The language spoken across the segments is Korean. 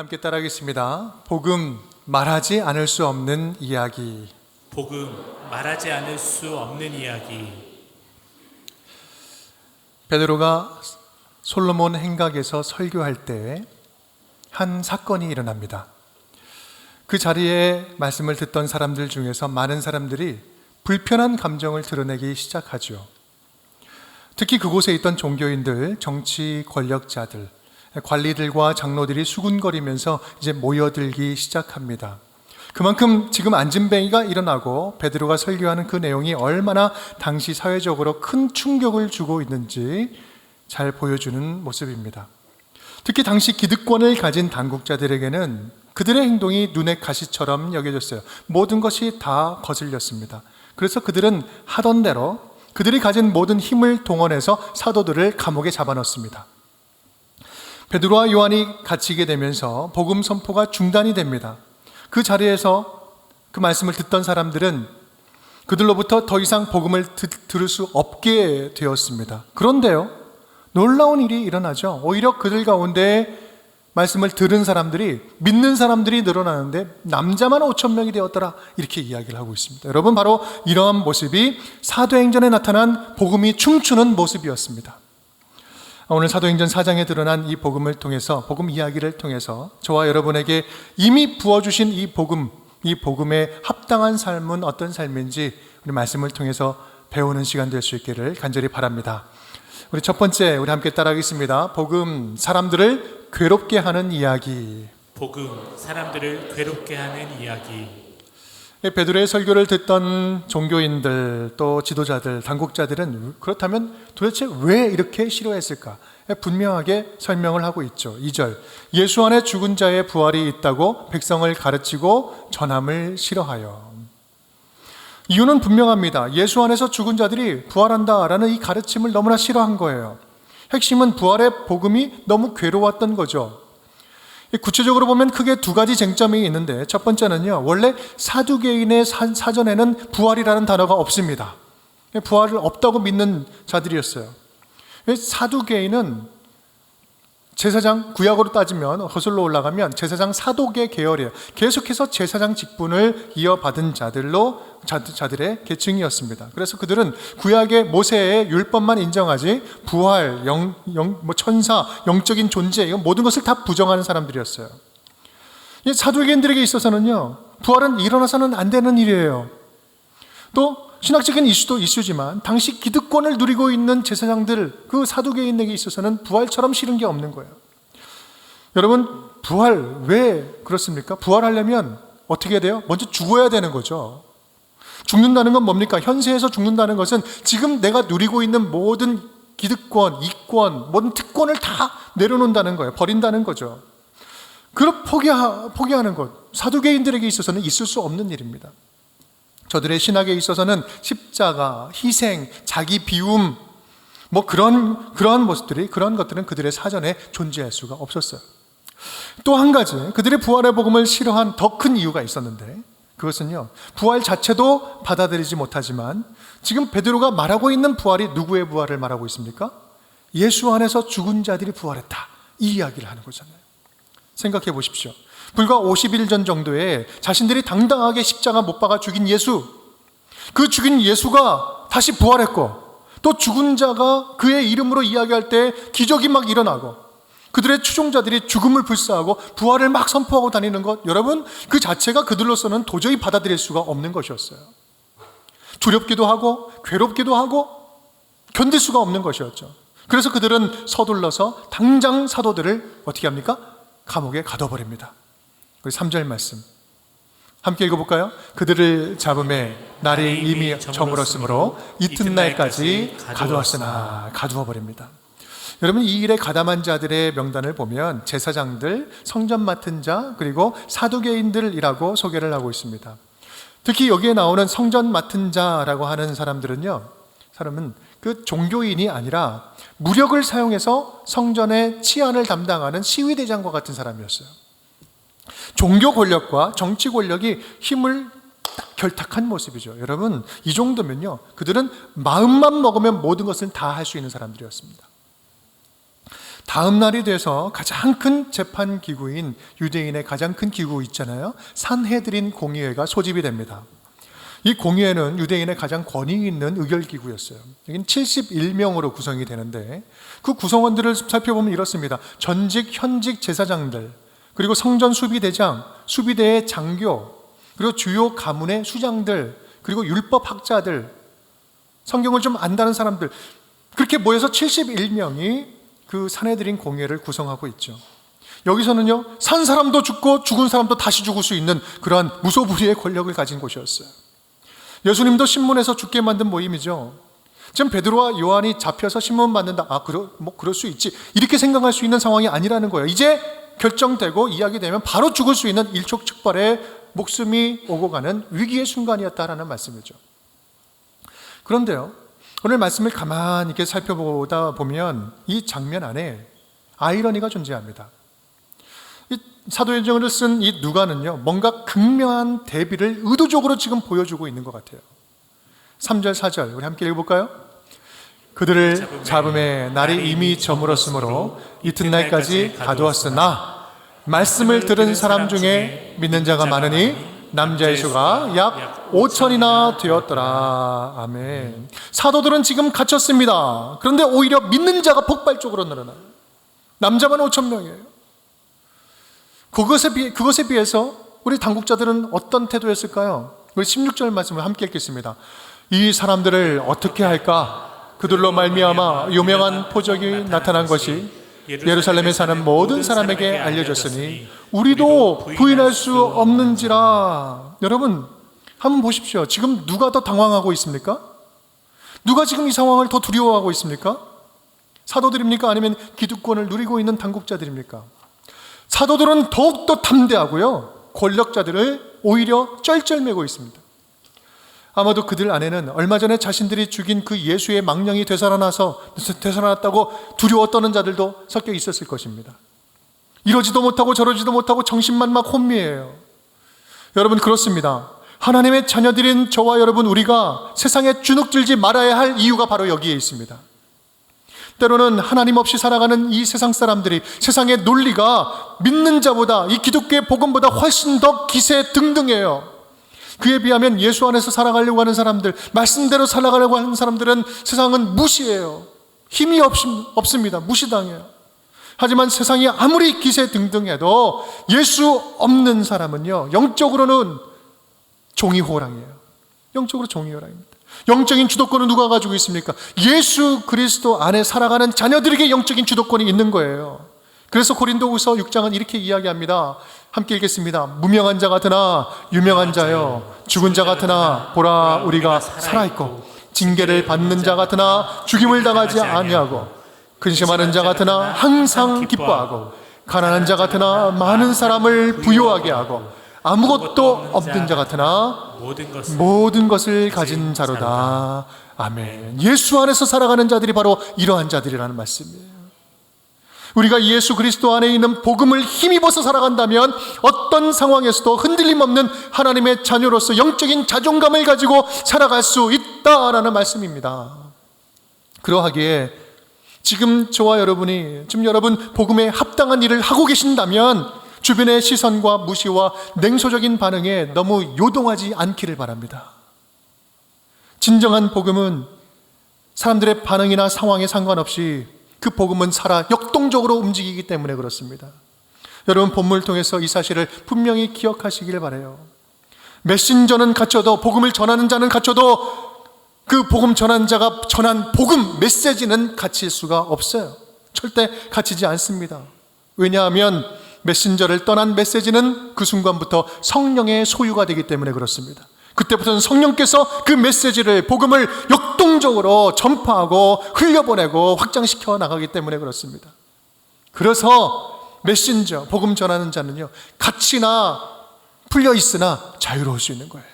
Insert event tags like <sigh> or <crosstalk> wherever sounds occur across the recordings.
함께 따라하겠습니다. 복음 말하지 않을 수 없는 이야기. 복음 말하지 않을 수 없는 이야기 베드로가 솔로몬 행각에서 설교할 때 한 사건이 일어납니다. 그 자리에 말씀을 듣던 사람들 중에서 많은 사람들이 불편한 감정을 드러내기 시작하죠. 특히 그곳에 있던 종교인들, 정치 권력자들, 관리들과 장로들이 수군거리면서 이제 모여들기 시작합니다. 그만큼 지금 안진뱅이가 일어나고 베드로가 설교하는 그 내용이 얼마나 당시 사회적으로 큰 충격을 주고 있는지 잘 보여주는 모습입니다. 특히 당시 기득권을 가진 당국자들에게는 그들의 행동이 눈의 가시처럼 여겨졌어요. 모든 것이 다 거슬렸습니다. 그래서 그들은 하던 대로 그들이 가진 모든 힘을 동원해서 사도들을 감옥에 잡아넣습니다. 베드로와 요한이 갇히게 되면서 복음 선포가 중단이 됩니다. 그 자리에서 그 말씀을 듣던 사람들은 그들로부터 더 이상 복음을 듣, 들을 수 없게 되었습니다. 그런데요, 놀라운 일이 일어나죠. 오히려 그들 가운데 말씀을 들은 사람들이 믿는 사람들이 늘어나는데 남자만 5천 명이 되었더라 이렇게 이야기를 하고 있습니다. 여러분 바로 이러한 모습이 사도행전에 나타난 복음이 춤추는 모습이었습니다. 오늘 사도행전 4장에 드러난 이 복음을 통해서 복음 이야기를 통해서 저와 여러분에게 이미 부어 주신 이 복음 이 복음에 합당한 삶은 어떤 삶인지 우리 말씀을 통해서 배우는 시간 될 수 있기를 간절히 바랍니다. 우리 첫 번째 우리 함께 따라하겠습니다. 복음 사람들을 괴롭게 하는 이야기. 복음 사람들을 괴롭게 하는 이야기 베드로의 설교를 듣던 종교인들 또 지도자들 당국자들은 그렇다면 도대체 왜 이렇게 싫어했을까? 분명하게 설명을 하고 있죠. 2절. 예수 안에 죽은 자의 부활이 있다고 백성을 가르치고 전함을 싫어하여. 이유는 분명합니다. 예수 안에서 죽은 자들이 부활한다라는 이 가르침을 너무나 싫어한 거예요. 핵심은 부활의 복음이 너무 괴로웠던 거죠. 구체적으로 보면 크게 두 가지 쟁점이 있는데 첫 번째는요. 원래 사두개인의 사, 전에는 부활이라는 단어가 없습니다. 부활을 없다고 믿는 자들이었어요. 사두개인은 제사장 구약으로 따지면 거슬러 올라가면 제사장 사독의 계열이에요. 계속해서 제사장 직분을 이어받은 자들로 자들의 계층이었습니다. 그래서 그들은 구약의 모세의 율법만 인정하지 부활, 영, 영, 뭐 천사, 영적인 존재 이런 모든 것을 다 부정하는 사람들이었어요. 사도개인들에게 있어서는요 부활은 일어나서는 안 되는 일이에요. 또 신학적인 이슈도 이슈지만 당시 기득권을 누리고 있는 제사장들 그 사두개인에게 있어서는 부활처럼 싫은 게 없는 거예요. 여러분 부활 왜 그렇습니까? 부활하려면 어떻게 돼요? 먼저 죽어야 되는 거죠. 죽는다는 건 뭡니까? 현세에서 죽는다는 것은 지금 내가 누리고 있는 모든 기득권, 이권, 모든 특권을 다 내려놓는다는 거예요. 버린다는 거죠. 그럼 포기하, 포기하는 것. 사두개인들에게 있어서는 있을 수 없는 일입니다. 저들의 신학에 있어서는 십자가, 희생, 자기 비움, 뭐 그런, 그러한 모습들이, 그런 것들은 그들의 사전에 존재할 수가 없었어요. 또 한 가지, 그들의 부활의 복음을 싫어한 더 큰 이유가 있었는데, 그것은요, 부활 자체도 받아들이지 못하지만, 지금 베드로가 말하고 있는 부활이 누구의 부활을 말하고 있습니까? 예수 안에서 죽은 자들이 부활했다. 이 이야기를 하는 거잖아요. 생각해 보십시오. 불과 50일 전 정도에 자신들이 당당하게 십자가 못 박아 죽인 예수, 그 죽인 예수가 다시 부활했고, 또 죽은 자가 그의 이름으로 이야기할 때 기적이 막 일어나고, 그들의 추종자들이 죽음을 불사하고 부활을 막 선포하고 다니는 것, 여러분, 그 자체가 그들로서는 도저히 받아들일 수가 없는 것이었어요. 두렵기도 하고, 괴롭기도 하고, 견딜 수가 없는 것이었죠. 그래서 그들은 서둘러서 당장 사도들을 어떻게 합니까? 감옥에 가둬버립니다. 우리 3절 말씀. 함께 읽어볼까요? 그들을 잡음에 날이 이미 저물었으므로 이튿날까지 가두었으나 가두어 버립니다. 여러분 이 일에 가담한 자들의 명단을 보면 제사장들, 성전 맡은 자, 그리고 사두개인들이라고 소개를 하고 있습니다. 특히 여기에 나오는 성전 맡은 자라고 하는 사람들은요, 사람은 그 종교인이 아니라 무력을 사용해서 성전의 치안을 담당하는 시위대장과 같은 사람이었어요. 종교 권력과 정치 권력이 힘을 결탁한 모습이죠. 여러분, 이 정도면요. 그들은 마음만 먹으면 모든 것을 다 할 수 있는 사람들이었습니다. 다음 날이 돼서 가장 큰 재판 기구인 유대인의 가장 큰 기구 있잖아요. 산헤드린 공의회가 소집이 됩니다. 이 공의회는 유대인의 가장 권위 있는 의결 기구였어요. 여긴 71명으로 구성이 되는데 그 구성원들을 살펴보면 이렇습니다. 전직 현직 제사장들 그리고 성전 수비대장, 수비대의 장교 그리고 주요 가문의 수장들 그리고 율법 학자들 성경을 좀 안다는 사람들 그렇게 모여서 71명이 그 산해드린 공회를 구성하고 있죠. 여기서는요, 산 사람도 죽고 죽은 사람도 다시 죽을 수 있는 그러한 무소불위의 권력을 가진 곳이었어요. 예수님도 신문에서 죽게 만든 모임이죠. 지금 베드로와 요한이 잡혀서 신문 받는다. 아, 그러, 뭐 그럴 수 있지. 이렇게 생각할 수 있는 상황이 아니라는 거예요. 이제 결정되고 이야기되면 바로 죽을 수 있는 일촉즉발의 목숨이 오고 가는 위기의 순간이었다라는 말씀이죠. 그런데요, 오늘 말씀을 가만히 이렇게 살펴보다 보면 이 장면 안에 아이러니가 존재합니다. 이 사도행전을 쓴 이 누가는요, 뭔가 극명한 대비를 의도적으로 지금 보여주고 있는 것 같아요. 3절, 4절, 우리 함께 읽어볼까요? 그들을 잡음에 날이 이미 저물었으므로 이튿날까지 가두었으나 말씀을 들은 사람 중에 믿는 자가 많으니 남자의 수가 약 5천이나 되었더라. 아멘. 사도들은 지금 갇혔습니다. 그런데 오히려 믿는 자가 폭발적으로 늘어나요. 남자만 5천 명이에요. 그것에 비해, 그것에 비해서 우리 당국자들은 어떤 태도였을까요? 우리 16절 말씀을 함께 읽겠습니다. 이 사람들을 어떻게 할까? 그들로 말미암아 유명한 포적이 나타난 것이 예루살렘에 사는 모든 사람에게 알려졌으니 우리도 부인할 수 없는지라. 여러분, 한번 보십시오. 지금 누가 더 당황하고 있습니까? 누가 지금 이 상황을 더 두려워하고 있습니까? 사도들입니까? 아니면 기득권을 누리고 있는 당국자들입니까? 사도들은 더욱더 담대하고요. 권력자들을 오히려 쩔쩔매고 있습니다. 아마도 그들 안에는 얼마 전에 자신들이 죽인 그 예수의 망령이 되살아나서 되살아났다고 두려워 떠는 자들도 섞여 있었을 것입니다. 이러지도 못하고 저러지도 못하고 정신만 막 혼미해요. 여러분 그렇습니다. 하나님의 자녀들인 저와 여러분 우리가 세상에 주눅들지 말아야 할 이유가 바로 여기에 있습니다. 때로는 하나님 없이 살아가는 이 세상 사람들이 세상의 논리가 믿는 자보다 이 기독교의 복음보다 훨씬 더 기세 등등해요. 그에 비하면 예수 안에서 살아가려고 하는 사람들, 말씀대로 살아가려고 하는 사람들은 세상은 무시해요. 힘이 없, 없습니다. 무시당해요. 하지만 세상이 아무리 기세 등등해도 예수 없는 사람은요, 영적으로는 종이 호랑이에요. 영적으로 종이 호랑입니다. 영적인 주도권은 누가 가지고 있습니까? 예수 그리스도 안에 살아가는 자녀들에게 영적인 주도권이 있는 거예요. 그래서 고린도후서 6장은 이렇게 이야기합니다. 함께 읽겠습니다. 무명한 자 같으나 유명한 자여 죽은 자 같으나 보라 우리가 살아 있고 징계를 받는 자 같으나 죽임을 당하지 아니하고 근심하는 자 같으나 항상 기뻐하고 가난한 자 같으나 많은 사람을 부유하게 하고 아무것도 없는 자 같으나 모든 것을 모든 것을 가진 자로다. 아멘. 예수 안에서 살아가는 자들이 바로 이러한 자들이라는 말씀이에요. 우리가 예수 그리스도 안에 있는 복음을 힘입어서 살아간다면 어떤 상황에서도 흔들림 없는 하나님의 자녀로서 영적인 자존감을 가지고 살아갈 수 있다라는 말씀입니다. 그러하기에 지금 저와 여러분이 지금 여러분 복음에 합당한 일을 하고 계신다면 주변의 시선과 무시와 냉소적인 반응에 너무 요동하지 않기를 바랍니다. 진정한 복음은 사람들의 반응이나 상황에 상관없이 그 복음은 살아 역동적으로 움직이기 때문에 그렇습니다. 여러분 본문을 통해서 이 사실을 분명히 기억하시길 바래요. 메신저는 갇혀도 복음을 전하는 자는 갇혀도 그 복음 전한 자가 전한 복음 메시지는 갇힐 수가 없어요. 절대 갇히지 않습니다. 왜냐하면 메신저를 떠난 메시지는 그 순간부터 성령의 소유가 되기 때문에 그렇습니다. 그때부터는 성령께서 그 메시지를 복음을 역동적으로 전파하고 흘려보내고 확장시켜 나가기 때문에 그렇습니다. 그래서 메신저 복음 전하는 자는요 갇히나 풀려 있으나 자유로울 수 있는 거예요.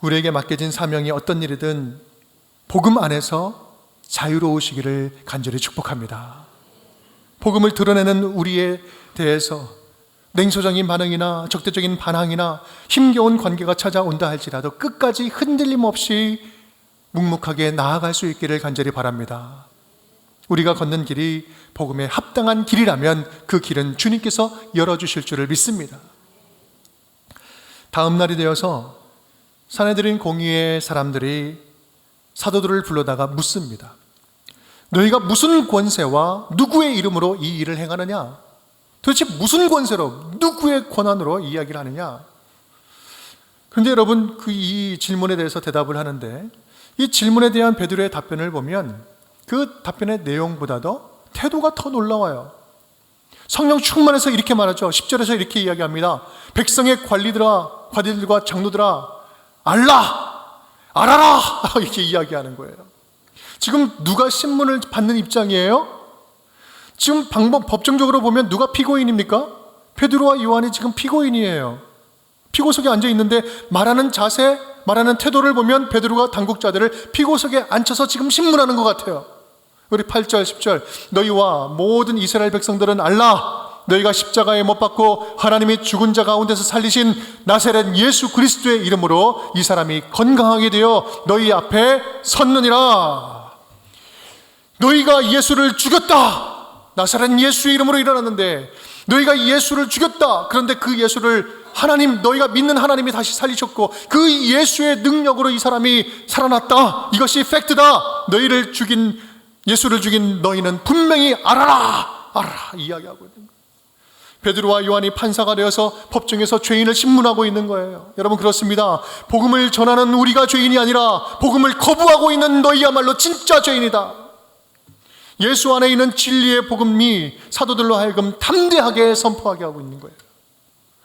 우리에게 맡겨진 사명이 어떤 일이든 복음 안에서 자유로우시기를 간절히 축복합니다. 복음을 드러내는 우리에 대해서 냉소적인 반응이나 적대적인 반항이나 힘겨운 관계가 찾아온다 할지라도 끝까지 흔들림 없이 묵묵하게 나아갈 수 있기를 간절히 바랍니다. 우리가 걷는 길이 복음에 합당한 길이라면 그 길은 주님께서 열어주실 줄을 믿습니다. 다음 날이 되어서 사내들인 공의의 사람들이 사도들을 불러다가 묻습니다. 너희가 무슨 권세와 누구의 이름으로 이 일을 행하느냐? 도대체 무슨 권세로 누구의 권한으로 이야기를 하느냐? 그런데 여러분 그 이 질문에 대해서 대답을 하는데 이 질문에 대한 베드로의 답변을 보면 그 답변의 내용보다도 태도가 더 놀라워요. 성령 충만해서 이렇게 말하죠. 10절에서 이렇게 이야기합니다. 백성의 관리들아, 관리들과 장로들아, 알라! 알아라! <laughs> 이렇게 이야기하는 거예요. 지금 누가 신문을 받는 입장이에요? 지금 방법, 법정적으로 보면 누가 피고인입니까? 베드로와 요한이 지금 피고인이에요. 피고석에 앉아 있는데 말하는 자세, 말하는 태도를 보면 베드로가 당국자들을 피고석에 앉혀서 지금 신문하는 것 같아요. 우리 8절, 10절. 너희와 모든 이스라엘 백성들은 알라. 너희가 십자가에 못 박고 하나님이 죽은 자 가운데서 살리신 나세렛 예수 그리스도의 이름으로 이 사람이 건강하게 되어 너희 앞에 섰느니라. 너희가 예수를 죽였다. 나사렛 예수의 이름으로 일어났는데 너희가 예수를 죽였다. 그런데 그 예수를 하나님 너희가 믿는 하나님이 다시 살리셨고 그 예수의 능력으로 이 사람이 살아났다. 이것이 팩트다. 너희를 죽인 예수를 죽인 너희는 분명히 알아라. 알아라. 이야기하고 있는 거예요. 베드로와 요한이 판사가 되어서 법정에서 죄인을 신문하고 있는 거예요. 여러분 그렇습니다. 복음을 전하는 우리가 죄인이 아니라 복음을 거부하고 있는 너희야말로 진짜 죄인이다. 예수 안에 있는 진리의 복음이 사도들로 하여금 담대하게 선포하게 하고 있는 거예요.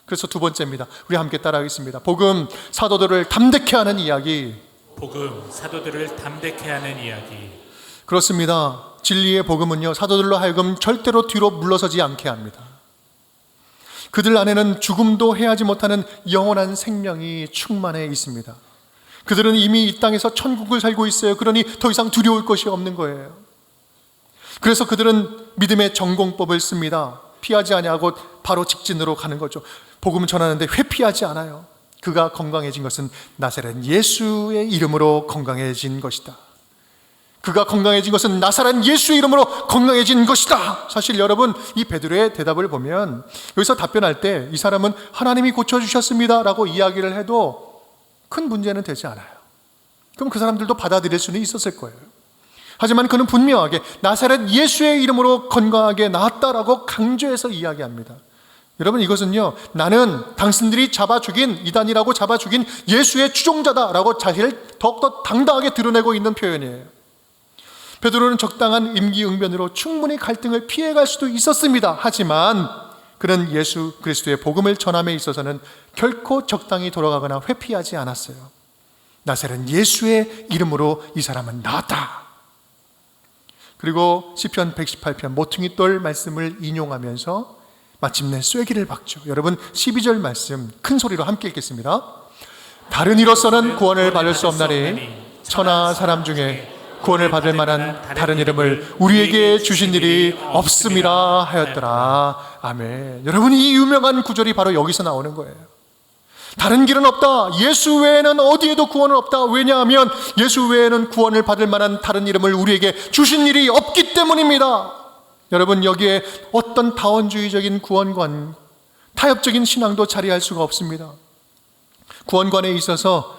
그래서 두 번째입니다. 우리 함께 따라하겠습니다. 복음 사도들을 담대케 하는 이야기. 복음 사도들을 담대케 하는 이야기. 그렇습니다. 진리의 복음은요, 사도들로 하여금 절대로 뒤로 물러서지 않게 합니다. 그들 안에는 죽음도 해하지 못하는 영원한 생명이 충만해 있습니다. 그들은 이미 이 땅에서 천국을 살고 있어요. 그러니 더 이상 두려울 것이 없는 거예요. 그래서 그들은 믿음의 전공법을 씁니다. 피하지 아니하고 바로 직진으로 가는 거죠. 복음을 전하는데 회피하지 않아요. 그가 건강해진 것은 나사렛 예수의 이름으로 건강해진 것이다. 그가 건강해진 것은 나사렛 예수 이름으로 건강해진 것이다. 사실 여러분 이 베드로의 대답을 보면 여기서 답변할 때 이 사람은 하나님이 고쳐 주셨습니다라고 이야기를 해도 큰 문제는 되지 않아요. 그럼 그 사람들도 받아들일 수는 있었을 거예요. 하지만 그는 분명하게 나사렛 예수의 이름으로 건강하게 나았다라고 강조해서 이야기합니다. 여러분 이것은요 나는 당신들이 잡아 죽인 이단이라고 잡아 죽인 예수의 추종자다라고 자신을 더욱더 당당하게 드러내고 있는 표현이에요. 베드로는 적당한 임기응변으로 충분히 갈등을 피해갈 수도 있었습니다. 하지만 그는 예수 그리스도의 복음을 전함에 있어서는 결코 적당히 돌아가거나 회피하지 않았어요. 나사렛 예수의 이름으로 이 사람은 나왔다. 그리고 시편 118편 모퉁이 돌 말씀을 인용하면서 마침내 쐐기를 박죠. 여러분 12절 말씀 큰 소리로 함께 읽겠습니다. 다른 이로서는 구원을 받을 수 없나니 천하 사람 중에 구원을 받을 만한 다른 이름을 우리에게 주신 일이 없음이라 하였더라. 아멘. 여러분 이 유명한 구절이 바로 여기서 나오는 거예요. 다른 길은 없다. 예수 외에는 어디에도 구원은 없다. 왜냐하면 예수 외에는 구원을 받을 만한 다른 이름을 우리에게 주신 일이 없기 때문입니다. 여러분 여기에 어떤 다원주의적인 구원관, 타협적인 신앙도 자리할 수가 없습니다. 구원관에 있어서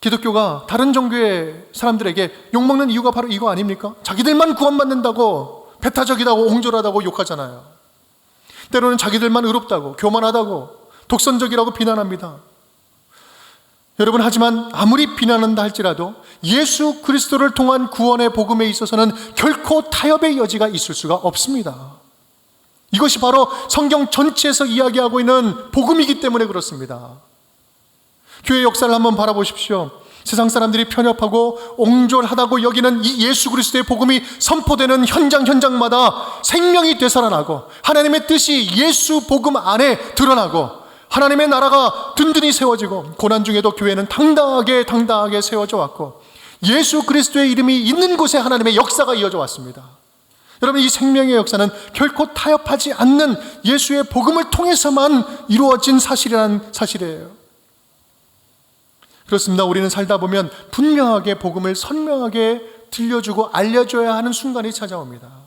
기독교가 다른 종교의 사람들에게 욕먹는 이유가 바로 이거 아닙니까? 자기들만 구원받는다고 배타적이다고 옹졸하다고 욕하잖아요. 때로는 자기들만 의롭다고 교만하다고 독선적이라고 비난합니다. 여러분 하지만 아무리 비난한다 할지라도 예수 그리스도를 통한 구원의 복음에 있어서는 결코 타협의 여지가 있을 수가 없습니다. 이것이 바로 성경 전체에서 이야기하고 있는 복음이기 때문에 그렇습니다. 교회 역사를 한번 바라보십시오. 세상 사람들이 편협하고 옹졸하다고 여기는 이 예수 그리스도의 복음이 선포되는 현장 현장마다 생명이 되살아나고 하나님의 뜻이 예수 복음 안에 드러나고 하나님의 나라가 든든히 세워지고 고난 중에도 교회는 당당하게 당당하게 세워져 왔고 예수 그리스도의 이름이 있는 곳에 하나님의 역사가 이어져 왔습니다. 여러분 이 생명의 역사는 결코 타협하지 않는 예수의 복음을 통해서만 이루어진 사실이라는 사실이에요. 그렇습니다. 우리는 살다 보면 분명하게 복음을 선명하게 들려주고 알려줘야 하는 순간이 찾아옵니다.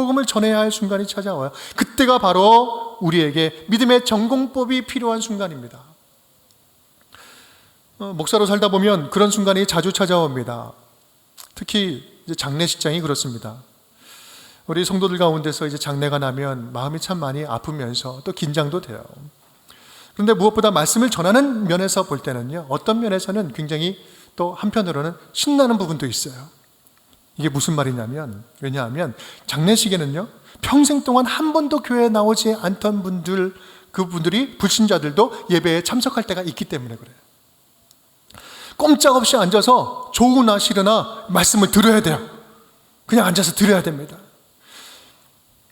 복음을 전해야 할 순간이 찾아와요. 그때가 바로 우리에게 믿음의 전공법이 필요한 순간입니다. 어, 목사로 살다 보면 그런 순간이 자주 찾아옵니다. 특히 장례식장이 그렇습니다. 우리 성도들 가운데서 이제 장례가 나면 마음이 참 많이 아프면서 또 긴장도 돼요. 그런데 무엇보다 말씀을 전하는 면에서 볼 때는요, 어떤 면에서는 굉장히 또 한편으로는 신나는 부분도 있어요. 이게 무슨 말이냐면, 왜냐하면 장례식에는요, 평생 동안 한 번도 교회에 나오지 않던 분들, 그분들이 불신자들도 예배에 참석할 때가 있기 때문에 그래요. 꼼짝없이 앉아서 좋으나 싫으나 말씀을 들어야 돼요. 그냥 앉아서 들어야 됩니다.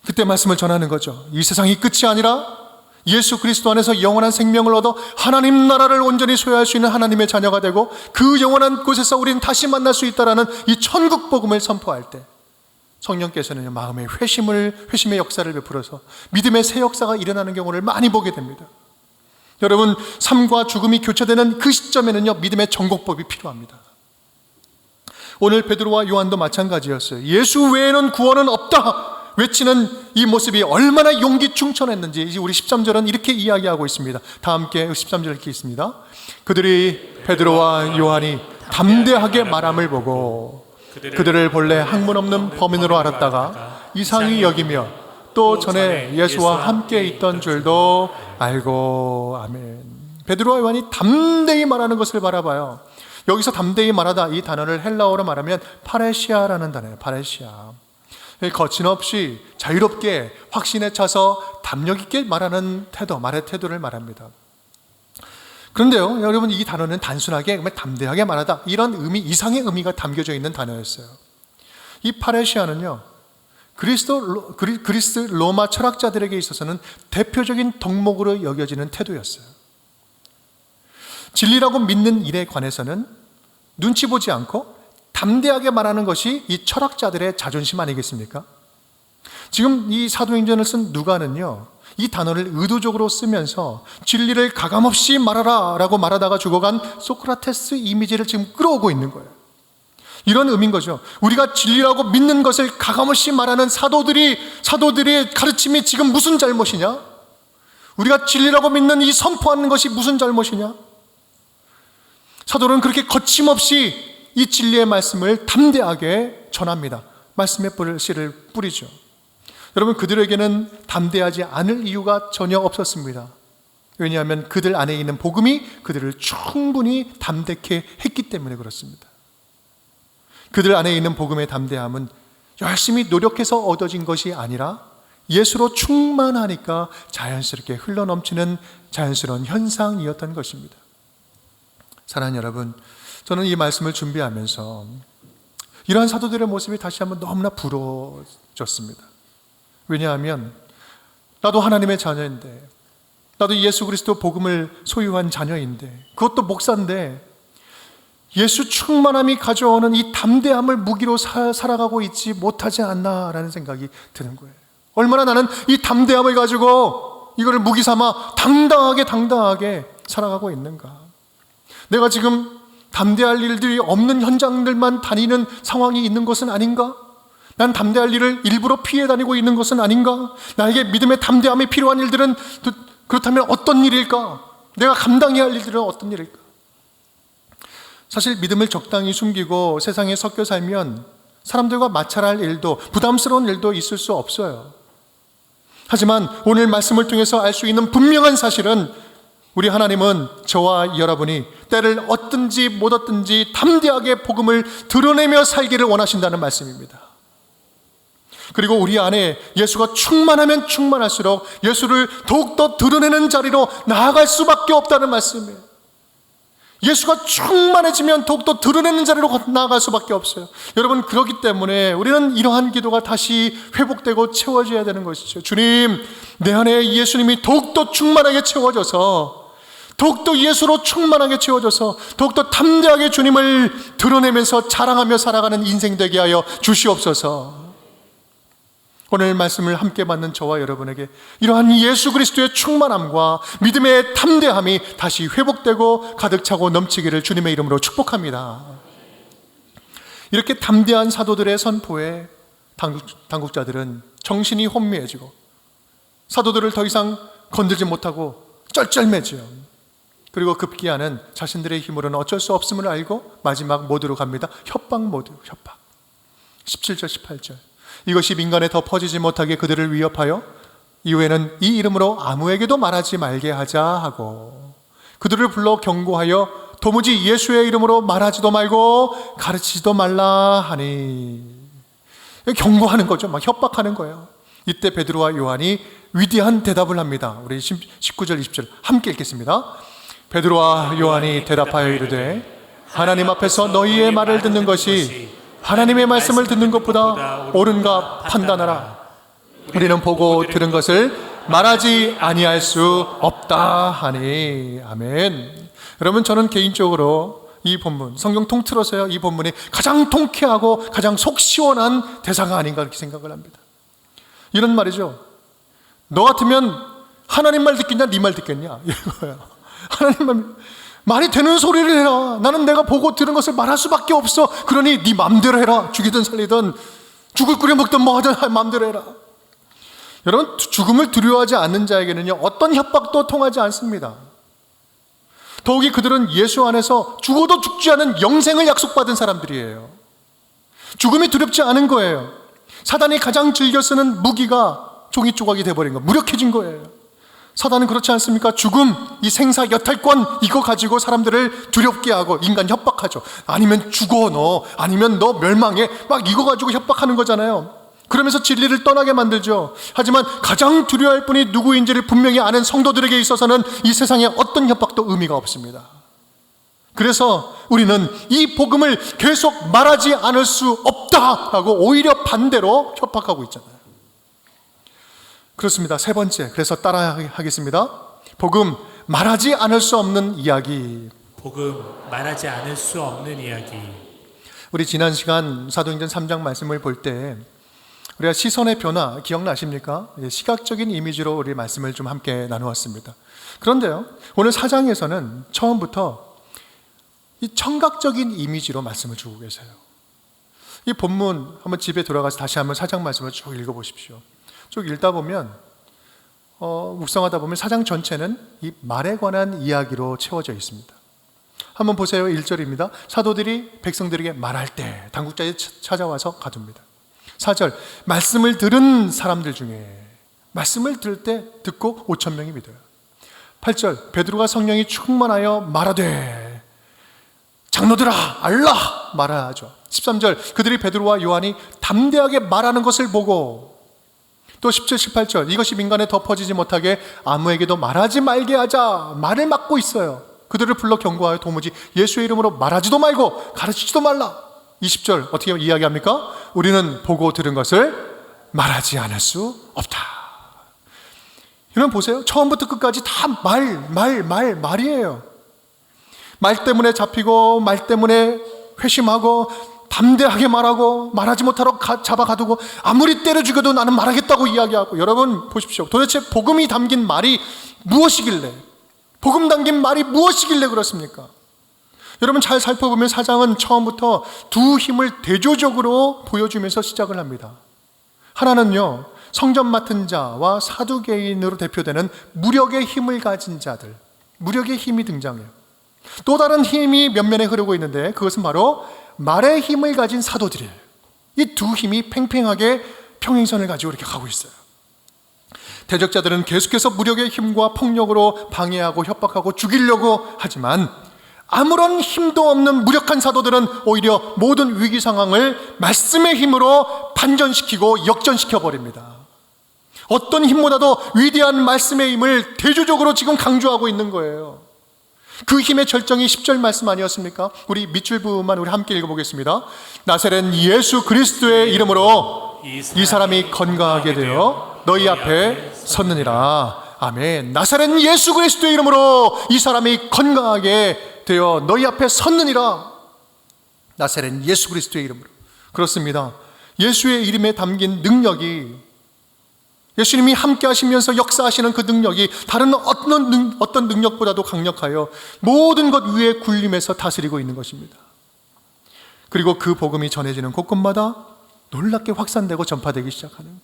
그때 말씀을 전하는 거죠. 이 세상이 끝이 아니라 예수 그리스도 안에서 영원한 생명을 얻어 하나님 나라를 온전히 소유할 수 있는 하나님의 자녀가 되고 그 영원한 곳에서 우리는 다시 만날 수 있다라는 이 천국 복음을 선포할 때 성령께서는 마음의 회심을 회심의 역사를 베풀어서 믿음의 새 역사가 일어나는 경우를 많이 보게 됩니다. 여러분 삶과 죽음이 교차되는 그 시점에는요 믿음의 정곡법이 필요합니다. 오늘 베드로와 요한도 마찬가지였어요. 예수 외에는 구원은 없다. 외치는 이 모습이 얼마나 용기 충천했는지 우리 13절은 이렇게 이야기하고 있습니다. 다 함께 13절 이렇게 있습니다. 그들이 베드로와 요한이 담대하게 말함을 보고 그들을 본래 학문 없는 범인으로 알았다가 이상히 여기며 또 전에 예수와 함께 있던 줄도 알고 아멘. 베드로와 요한이 담대히 말하는 것을 바라봐요. 여기서 담대히 말하다 이 단어를 헬라어로 말하면 파레시아라는 단어예요. 파레시아. 거침없이 자유롭게 확신에 차서 담력 있게 말하는 태도, 말의 태도를 말합니다. 그런데요, 여러분 이 단어는 단순하게 담대하게 말하다 이런 의미 이상의 의미가 담겨져 있는 단어였어요. 이 파레시아는요, 그리스도 그리, 그리스 로마 철학자들에게 있어서는 대표적인 덕목으로 여겨지는 태도였어요. 진리라고 믿는 일에 관해서는 눈치 보지 않고 담대하게 말하는 것이 이 철학자들의 자존심 아니겠습니까? 지금 이 사도행전을 쓴 누가는요, 이 단어를 의도적으로 쓰면서 진리를 가감없이 말하라 라고 말하다가 죽어간 소크라테스 이미지를 지금 끌어오고 있는 거예요. 이런 의미인 거죠. 우리가 진리라고 믿는 것을 가감없이 말하는 사도들이, 사도들의 가르침이 지금 무슨 잘못이냐? 우리가 진리라고 믿는 이 선포하는 것이 무슨 잘못이냐? 사도는 그렇게 거침없이 이 진리의 말씀을 담대하게 전합니다. 말씀의 씨를 뿌리죠. 여러분, 그들에게는 담대하지 않을 이유가 전혀 없었습니다. 왜냐하면 그들 안에 있는 복음이 그들을 충분히 담대케 했기 때문에 그렇습니다. 그들 안에 있는 복음의 담대함은 열심히 노력해서 얻어진 것이 아니라 예수로 충만하니까 자연스럽게 흘러넘치는 자연스러운 현상이었던 것입니다. 사랑하는 여러분, 저는 이 말씀을 준비하면서 이러한 사도들의 모습이 다시 한번 너무나 부러워졌습니다. 왜냐하면 나도 하나님의 자녀인데, 나도 예수 그리스도 복음을 소유한 자녀인데, 그것도 목사인데, 예수 충만함이 가져오는 이 담대함을 무기로 사, 살아가고 있지 못하지 않나라는 생각이 드는 거예요. 얼마나 나는 이 담대함을 가지고 이거를 무기 삼아 당당하게 당당하게 살아가고 있는가. 내가 지금 담대할 일들이 없는 현장들만 다니는 상황이 있는 것은 아닌가? 난 담대할 일을 일부러 피해 다니고 있는 것은 아닌가? 나에게 믿음의 담대함이 필요한 일들은 그렇다면 어떤 일일까? 내가 감당해야 할 일들은 어떤 일일까? 사실 믿음을 적당히 숨기고 세상에 섞여 살면 사람들과 마찰할 일도 부담스러운 일도 있을 수 없어요. 하지만 오늘 말씀을 통해서 알 수 있는 분명한 사실은 우리 하나님은 저와 여러분이 때를 얻든지 못 얻든지 담대하게 복음을 드러내며 살기를 원하신다는 말씀입니다. 그리고 우리 안에 예수가 충만하면 충만할수록 예수를 더욱더 드러내는 자리로 나아갈 수밖에 없다는 말씀이에요. 예수가 충만해지면 더욱더 드러내는 자리로 나아갈 수밖에 없어요. 여러분, 그렇기 때문에 우리는 이러한 기도가 다시 회복되고 채워져야 되는 것이죠. 주님, 내 안에 예수님이 더욱더 충만하게 채워져서 더욱더 예수로 충만하게 채워져서 더욱더 담대하게 주님을 드러내면서 자랑하며 살아가는 인생 되게 하여 주시옵소서. 오늘 말씀을 함께 받는 저와 여러분에게 이러한 예수 그리스도의 충만함과 믿음의 담대함이 다시 회복되고 가득 차고 넘치기를 주님의 이름으로 축복합니다. 이렇게 담대한 사도들의 선포에 당국, 당국 자들은 정신이 혼미해지고 사도들을 더 이상 건들지 못하고 쩔쩔매지요. 그리고 급기야는 자신들의 힘으로는 어쩔 수 없음을 알고 마지막 모드로 갑니다. 협박 모드, 협박. 17절, 18절. 이것이 민간에 더 퍼지지 못하게 그들을 위협하여 이후에는 이 이름으로 아무에게도 말하지 말게 하자 하고 그들을 불러 경고하여 도무지 예수의 이름으로 말하지도 말고 가르치지도 말라 하니 경고하는 거죠. 막 협박하는 거예요. 이때 베드로와 요한이 위대한 대답을 합니다. 우리 19절 20절 함께 읽겠습니다. 베드로와 요한이 대답하여 이르되 하나님 앞에서 너희의 말을 듣는 것이 하나님의 말씀을 듣는 것보다 옳은가 판단하라. 우리는 보고 들은 것을 말하지 아니할 수 없다 하니 아멘. 여러분 저는 개인적으로 이 본문 성경 통틀어서요 이 본문이 가장 통쾌하고 가장 속 시원한 대사가 아닌가 그렇게 생각을 합니다. 이런 말이죠. 너 같으면 하나님 말 듣겠냐, 네 말 듣겠냐 이거예요. <laughs> 하나님 말 말이 되는 소리를 해라. 나는 내가 보고 들은 것을 말할 수밖에 없어. 그러니 네 마음대로 해라. 죽이든 살리든 죽을 끓여 먹든 뭐 하든 마음대로 해라. 여러분 죽음을 두려워하지 않는 자에게는요 어떤 협박도 통하지 않습니다. 더욱이 그들은 예수 안에서 죽어도 죽지 않은 영생을 약속받은 사람들이에요. 죽음이 두렵지 않은 거예요. 사단이 가장 즐겨 쓰는 무기가 종이 조각이 돼버린 거, 무력해진 거예요. 사단은 그렇지 않습니까? 죽음, 이 생사 여탈권 이거 가지고 사람들을 두렵게 하고 인간 협박하죠. 아니면 죽어 너, 아니면 너 멸망해. 막 이거 가지고 협박하는 거잖아요. 그러면서 진리를 떠나게 만들죠. 하지만 가장 두려워할 분이 누구인지를 분명히 아는 성도들에게 있어서는 이 세상에 어떤 협박도 의미가 없습니다. 그래서 우리는 이 복음을 계속 말하지 않을 수 없다라고 오히려 반대로 협박하고 있잖아요. 그렇습니다. 세 번째. 그래서 따라 하겠습니다. 복음 말하지 않을 수 없는 이야기. 복음 말하지 않을 수 없는 이야기. 우리 지난 시간 사도행전 3장 말씀을 볼 때 우리가 시선의 변화 기억나십니까? 예, 시각적인 이미지로 우리 말씀을 좀 함께 나누었습니다. 그런데요, 오늘 4장에서는 처음부터 이 청각적인 이미지로 말씀을 주고 계세요. 이 본문 한번 집에 돌아가서 다시 한번 4장 말씀을 쭉 읽어 보십시오. 쭉 읽다 보면 어, 묵상하다 보면 4장 전체는 이 말에 관한 이야기로 채워져 있습니다. 한번 보세요. 1절입니다. 사도들이 백성들에게 말할 때 당국자에 찾아와서 가둡니다. 4절 말씀을 들은 사람들 중에 말씀을 들을 때 듣고 5천 명이 믿어요. 8절 베드로가 성령이 충만하여 말하되 장로들아 알라 말하죠. 13절 그들이 베드로와 요한이 담대하게 말하는 것을 보고 또 17, 18절 이것이 민간에 덮어지지 못하게 아무에게도 말하지 말게 하자 말을 막고 있어요. 그들을 불러 경고하여 도무지 예수의 이름으로 말하지도 말고 가르치지도 말라. 20절 어떻게 이야기합니까? 우리는 보고 들은 것을 말하지 않을 수 없다. 여러분 보세요. 처음부터 끝까지 다 말, 말, 말, 말이에요. 말 때문에 잡히고 말 때문에 회심하고 담대하게 말하고 말하지 못하러 가, 잡아가두고 아무리 때려 죽여도 나는 말하겠다고 이야기하고 여러분 보십시오. 도대체 복음이 담긴 말이 무엇이길래 복음 담긴 말이 무엇이길래 그렇습니까? 여러분 잘 살펴보면 사장은 처음부터 두 힘을 대조적으로 보여주면서 시작을 합니다. 하나는요, 성전 맡은 자와 사두개인으로 대표되는 무력의 힘을 가진 자들, 무력의 힘이 등장해요. 또 다른 힘이 몇면에 흐르고 있는데 그것은 바로 말의 힘을 가진 사도들이에요. 이 두 힘이 팽팽하게 평행선을 가지고 이렇게 가고 있어요. 대적자들은 계속해서 무력의 힘과 폭력으로 방해하고 협박하고 죽이려고 하지만 아무런 힘도 없는 무력한 사도들은 오히려 모든 위기 상황을 말씀의 힘으로 반전시키고 역전시켜 버립니다. 어떤 힘보다도 위대한 말씀의 힘을 대조적으로 지금 강조하고 있는 거예요. 그 힘의 절정이 10절 말씀 아니었습니까? 우리 밑줄 부분만 우리 함께 읽어보겠습니다. 나사렛 예수 그리스도의 이름으로 이 사람이 건강하게 되어 너희 앞에 섰느니라. 아멘. 나사렛 예수 그리스도의 이름으로 이 사람이 건강하게 되어 너희 앞에 섰느니라. 나사렛 예수 그리스도의 이름으로. 그렇습니다. 예수의 이름에 담긴 능력이 예수님이 함께 하시면서 역사하시는 그 능력이 다른 어떤, 능, 어떤 능력보다도 강력하여 모든 것 위에 군림해서 다스리고 있는 것입니다. 그리고 그 복음이 전해지는 곳곳마다 놀랍게 확산되고 전파되기 시작하는.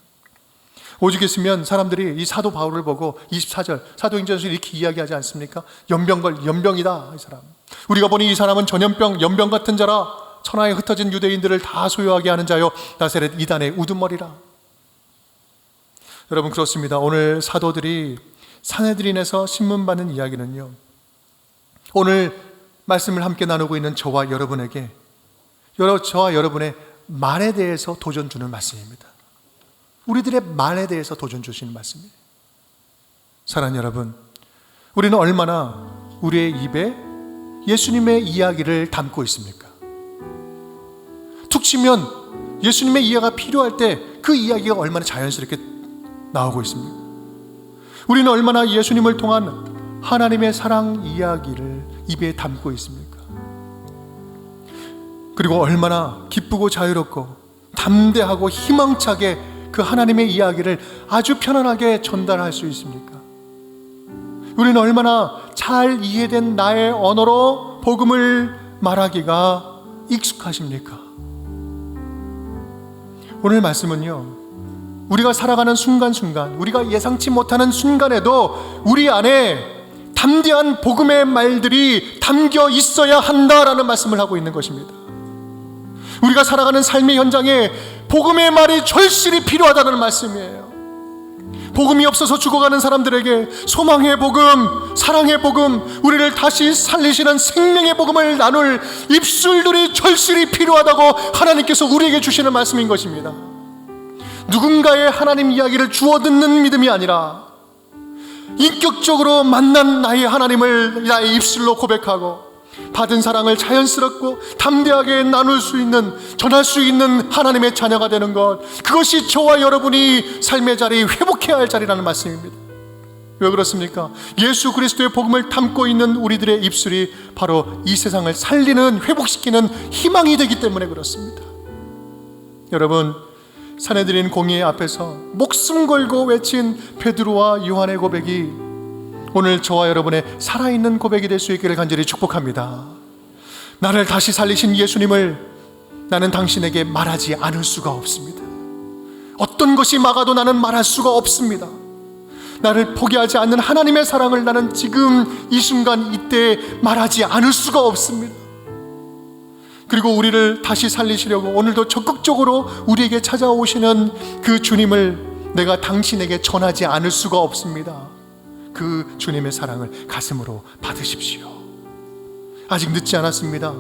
오죽 했으면 사람들이 이 사도 바울을 보고 24절 사도행전에서 이렇게 이야기하지 않습니까? 연병 걸 연병이다 이 사람. 우리가 보니 이 사람은 전염병 연병 같은 자라 천하에 흩어진 유대인들을 다 소유하게 하는 자요 나세렛 이단의 우두머리라. 여러분 그렇습니다. 오늘 사도들이 사내들인에서 신문 받는 이야기는요. 오늘 말씀을 함께 나누고 있는 저와 여러분에게 여러 저와 여러분의 말에 대해서 도전 주는 말씀입니다. 우리들의 말에 대해서 도전 주시는 말씀이에요. 사랑하는 여러분, 우리는 얼마나 우리의 입에 예수님의 이야기를 담고 있습니까? 툭 치면 예수님의 이해가 필요할 때 그 이야기가 얼마나 자연스럽게 나오고 있습니까? 우리는 얼마나 예수님을 통한 하나님의 사랑 이야기를 입에 담고 있습니까? 그리고 얼마나 기쁘고 자유롭고 담대하고 희망차게 그 하나님의 이야기를 아주 편안하게 전달할 수 있습니까? 우리는 얼마나 잘 이해된 나의 언어로 복음을 말하기가 익숙하십니까? 오늘 말씀은요, 우리가 살아가는 순간순간, 우리가 예상치 못하는 순간에도 우리 안에 담대한 복음의 말들이 담겨 있어야 한다라는 말씀을 하고 있는 것입니다. 우리가 살아가는 삶의 현장에 복음의 말이 절실히 필요하다는 말씀이에요. 복음이 없어서 죽어가는 사람들에게 소망의 복음, 사랑의 복음, 우리를 다시 살리시는 생명의 복음을 나눌 입술들이 절실히 필요하다고 하나님께서 우리에게 주시는 말씀인 것입니다. 누군가의 하나님 이야기를 주워 듣는 믿음이 아니라 인격적으로 만난 나의 하나님을 나의 입술로 고백하고 받은 사랑을 자연스럽고 담대하게 나눌 수 있는 전할 수 있는 하나님의 자녀가 되는 것 그것이 저와 여러분이 삶의 자리 회복해야 할 자리라는 말씀입니다. 왜 그렇습니까? 예수 그리스도의 복음을 담고 있는 우리들의 입술이 바로 이 세상을 살리는 회복시키는 희망이 되기 때문에 그렇습니다. 여러분 사내들인 공의 앞에서 목숨 걸고 외친 베드로와 요한의 고백이 오늘 저와 여러분의 살아있는 고백이 될 수 있기를 간절히 축복합니다. 나를 다시 살리신 예수님을 나는 당신에게 말하지 않을 수가 없습니다. 어떤 것이 막아도 나는 말할 수가 없습니다. 나를 포기하지 않는 하나님의 사랑을 나는 지금 이 순간 이때 말하지 않을 수가 없습니다. 그리고 우리를 다시 살리시려고 오늘도 적극적으로 우리에게 찾아오시는 그 주님을 내가 당신에게 전하지 않을 수가 없습니다. 그 주님의 사랑을 가슴으로 받으십시오. 아직 늦지 않았습니다.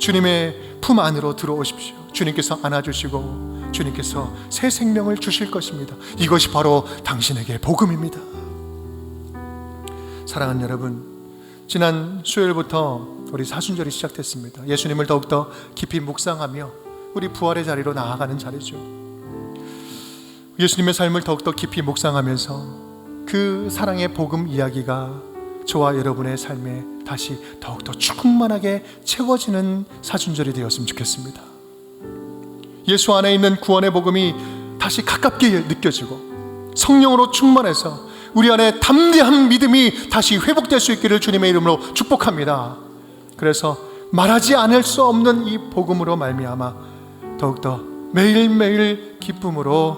주님의 품 안으로 들어오십시오. 주님께서 안아주시고 주님께서 새 생명을 주실 것입니다. 이것이 바로 당신에게 복음입니다. 사랑하는 여러분, 지난 수요일부터 우리 사순절이 시작됐습니다. 예수님을 더욱더 깊이 묵상하며 우리 부활의 자리로 나아가는 자리죠. 예수님의 삶을 더욱더 깊이 묵상하면서 그 사랑의 복음 이야기가 저와 여러분의 삶에 다시 더욱더 충만하게 채워지는 사순절이 되었으면 좋겠습니다. 예수 안에 있는 구원의 복음이 다시 가깝게 느껴지고 성령으로 충만해서 우리 안에 담대한 믿음이 다시 회복될 수 있기를 주님의 이름으로 축복합니다. 그래서 말하지 않을 수 없는 이 복음으로 말미암아 더욱더 매일매일 기쁨으로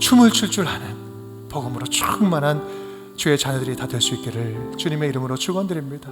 춤을 출 줄 아는 복음으로 충만한 주의 자녀들이 다 될 수 있기를 주님의 이름으로 축원드립니다.